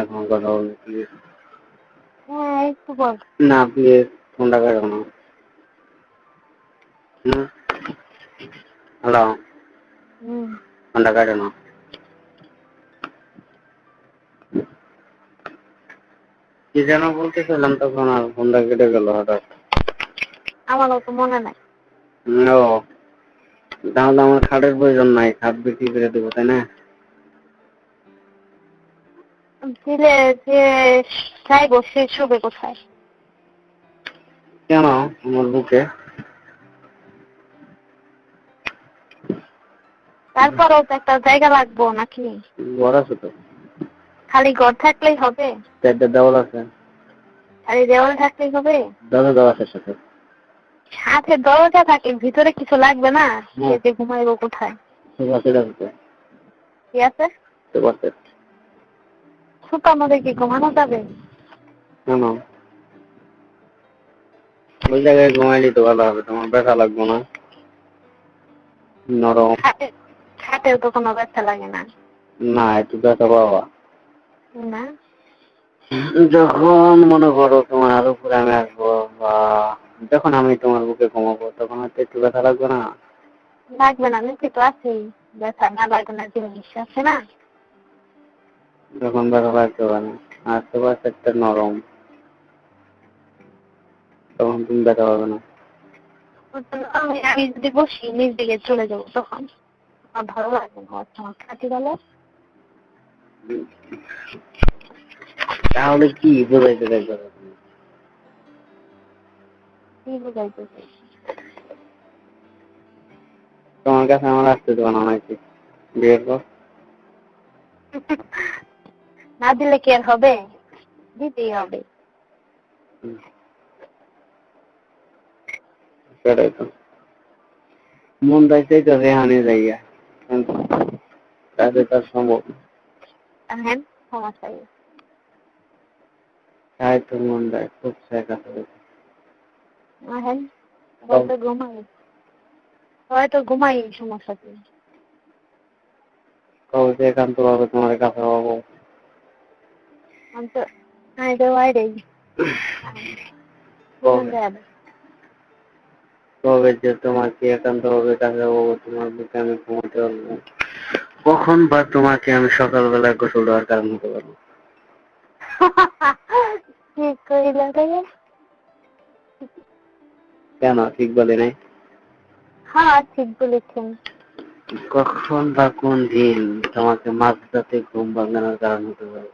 এখন কথা বলব প্লিজ হ্যাঁ একটু বল না প্লিজ ফোনটা কাটো না হ্যালো ফোনটা কাটো না কি যেন বলতেছিলাম তখন আর ফোনটা কেটে গেল হঠাৎ আমার তো মনে নাই ও তাহলে আমার খাটের প্রয়োজন নাই খাট বিক্রি করে দেবো তাই না দিলে যে চাইব সে শোবে কোথায়? কেন আমার বুকে? তারপরেও তো একটা জায়গা লাগবো নাকি? ঘর আছে তো। খালি ঘর থাকলেই হবে? চারটে দেওয়াল আছে। খালি দেওয়াল থাকলেই হবে? দাদা দেওয়া আছে সাথে। সাথে দরজা থাকে ভিতরে কিছু লাগবে না? হুম। সে যে ঘুমাইবো কোথায়? ঠিক আছে তো কি আছে? সুপার সেট সুতার মধ্যে কি ঘুমানো যাবে? কেন? ওই জায়গায় ঘুমাইলে তো ভালো হবে তোমার ব্যথা লাগবে না। নরম। খাটে খাটেও তো কোনো ব্যথা লাগে না। না একটু ব্যথা পাওয়া। না? যখন মনে করো তোমার উপরে আমি আসব বা যখন আমি তোমার বুকে ঘুমাবো তখন হয়তো একটু ব্যথা লাগবে না? লাগবে না নিচে তো আছেই ব্যথা না লাগবে না জিনিস আছে না? যখন ব্যথা লাগতে পারে সুপার সেটটা নরম। তখন তুমি ব্যথা পাবে না। আমি আমি যদি বসি নিজ দিকে চলে যাব তখন। আমার ভালো লাগবে না গেলে তাহলে কি বোঝাইতে চাইছো? কি তোমার কাছে আমার আসতে দেবো না নাকি বিয়ের পর? না দিলে কি আর হবে? দিতেই হবে। সেটাই তো। মন চাইতেই তো রেহানে যাইয়া তার সম্ভব হ্যাঁ সমস্যা তাই তো মন খুব হ্যাঁ হয়তো ঘুমাই। হয়তো ঘুমাই সমস্যা কি? কবে একান্ত ভাবে তোমার কাছে পাবো কবে যে তোমাকে কাছে পাবো তোমার বুকে আমি ঘুমাতে পারব কখন বা তোমাকে আমি সকালবেলা গোসল দেওয়ার কারণ হতে পারব? ঠিক কইলা কেন ঠিক বলে নাই? হ্যাঁ ঠিক বলেছেন। কখন বা কোন দিন তোমাকে মাঝরাতে ঘুম ভাঙানোর কারণ হতে পারে